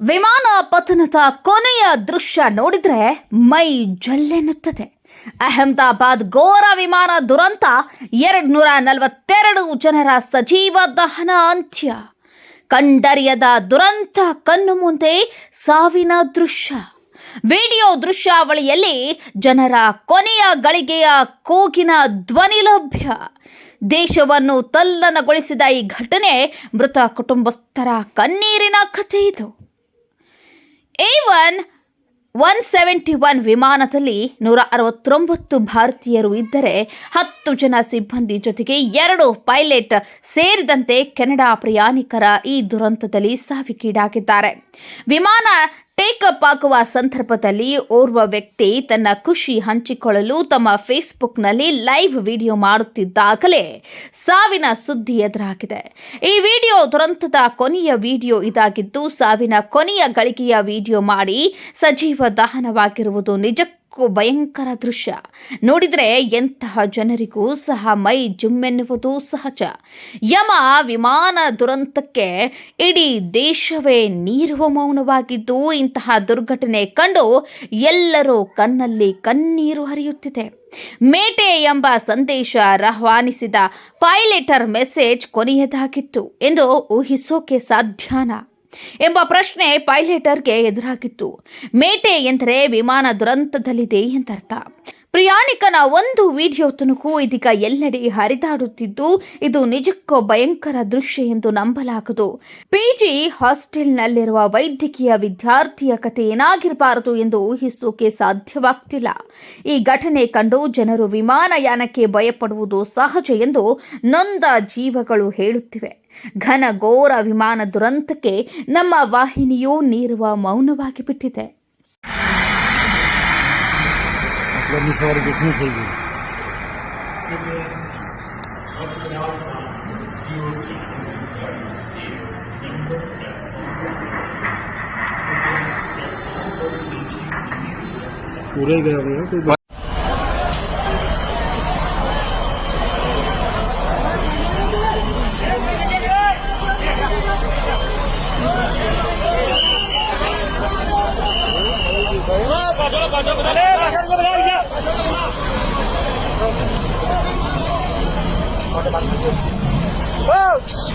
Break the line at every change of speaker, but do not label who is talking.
ವಿಮಾನ ಪತನದ ಕೊನೆಯ ದೃಶ್ಯ ನೋಡಿದ್ರೆ ಮೈ ಜಲ್ಲೆನ್ನುತ್ತದೆ. ಅಹಮದಾಬಾದ್ ಘೋರ ವಿಮಾನ ದುರಂತ ಎರಡು ನೂರ ನಲವತ್ತೆರಡು ಜನರ ಸಜೀವ ದಹನ ಅಂತ್ಯ. ಕಂಡರಿಯದ ದುರಂತ ಕಣ್ಣು ಮುಂದೆ ಸಾವಿನ ದೃಶ್ಯ. ವಿಡಿಯೋ ದೃಶ್ಯಾವಳಿಯಲ್ಲಿ ಜನರ ಕೊನೆಯ ಗಳಿಗೆಯ ಕೂಗಿನ ಧ್ವನಿ ಲಭ್ಯ. ದೇಶವನ್ನು ತಲ್ಲನಗೊಳಿಸಿದ ಈ ಘಟನೆ ಮೃತ ಕುಟುಂಬಸ್ಥರ ಕಣ್ಣೀರಿನ ಕಥೆ ಇದು. A one one seventy one ವಿಮಾನದಲ್ಲಿ ನೂರ ಅರವತ್ತೊಂಬತ್ತು ಭಾರತೀಯರು ಇದ್ದರೆ ಹತ್ತು ಜನ ಸಿಬ್ಬಂದಿ ಜೊತೆಗೆ ಎರಡು ಪೈಲಟ್ ಸೇರಿದಂತೆ ಕೆನಡಾ ಪ್ರಯಾಣಿಕರ ಈ ದುರಂತದಲ್ಲಿ ಸಾವಿಗೀಡಾಗಿದ್ದಾರೆ. ವಿಮಾನ ಟೇಕಪ್ ಆಗುವ ಸಂದರ್ಭದಲ್ಲಿ ಓರ್ವ ವ್ಯಕ್ತಿ ತನ್ನ ಖುಷಿ ಹಂಚಿಕೊಳ್ಳಲು ತಮ್ಮ ಫೇಸ್ಬುಕ್ನಲ್ಲಿ ಲೈವ್ ವಿಡಿಯೋ ಮಾಡುತ್ತಿದ್ದಾಗಲೇ ಸಾವಿನ ಸುದ್ದಿ ಎದುರಾಗಿದೆ. ಈ ವಿಡಿಯೋ ದುರಂತದ ಕೊನೆಯ ವಿಡಿಯೋ ಇದಾಗಿದ್ದು, ಸಾವಿನ ಕೊನೆಯ ಗಳಿಕೆಯ ವಿಡಿಯೋ ಮಾಡಿ ಸಜೀವ ದಹನವಾಗಿರುವುದು ನಿಜಕ್ಕೂ ಭಯಂಕರ ದೃಶ್ಯ. ನೋಡಿದ್ರೆ ಎಂತಹ ಜನರಿಗೂ ಸಹ ಮೈ ಜುಮ್ಮೆನ್ನುವುದು ಸಹಜ. ಯಮ ವಿಮಾನ ದುರಂತಕ್ಕೆ ಇಡೀ ದೇಶವೇ ನೀರುವ ಮೌನವಾಗಿದ್ದು ಇಂತಹ ದುರ್ಘಟನೆ ಕಂಡು ಎಲ್ಲರೂ ಕಣ್ಣಲ್ಲಿ ಕಣ್ಣೀರು ಹರಿಯುತ್ತಿದೆ. ಮೇಟೆ ಎಂಬ ಸಂದೇಶ ರಹ್ವಾನಿಸಿದ ಪೈಲಟರ್ ಮೆಸೇಜ್ ಕೊನೆಯದಾಗಿತ್ತು ಎಂದು ಊಹಿಸೋಕೆ ಸಾಧ್ಯನಾ? ಎಂಬ ಪ್ರಶ್ನೆ ಪೈಲಟರ್ಗೆ ಎದುರಾಗಿತ್ತು. ಮೇಟೆ ಎಂದರೆ ವಿಮಾನ ದುರಂತದಲ್ಲಿದೆ ಎಂದರ್ಥ. ಪ್ರಯಾಣಿಕನ ಒಂದು ವಿಡಿಯೋ ತುಣುಕು ಇದೀಗ ಎಲ್ಲೆಡೆ ಹರಿದಾಡುತ್ತಿದ್ದು, ಇದು ನಿಜಕ್ಕೂ ಭಯಂಕರ ದೃಶ್ಯ ಎಂದು ನಂಬಲಾಗದು. ಪಿಜಿ ಹಾಸ್ಟೆಲ್ನಲ್ಲಿರುವ ವೈದ್ಯಕೀಯ ವಿದ್ಯಾರ್ಥಿಯ ಕತೆ ಏನಾಗಿರಬಾರದು ಎಂದು ಊಹಿಸೋಕೆ ಸಾಧ್ಯವಾಗ್ತಿಲ್ಲ. ಈ ಘಟನೆ ಕಂಡು ಜನರು ವಿಮಾನಯಾನಕ್ಕೆ ಭಯಪಡುವುದು ಸಹಜ ಎಂದು ನೊಂದ ಜೀವಗಳು ಹೇಳುತ್ತಿವೆ. ಘನಘೋರ ವಿಮಾನ ದುರಂತಕ್ಕೆ ನಮ್ಮ ವಾಹಿನಿಯು ನೀರುವ ಮೌನವಾಗಿ ಬಿಟ್ಟಿದೆ
गर्मी सवारी देखनी चाहिए पूरे ही हुए हैं कोई Bajo, bajo, bajo, bajo. Folks!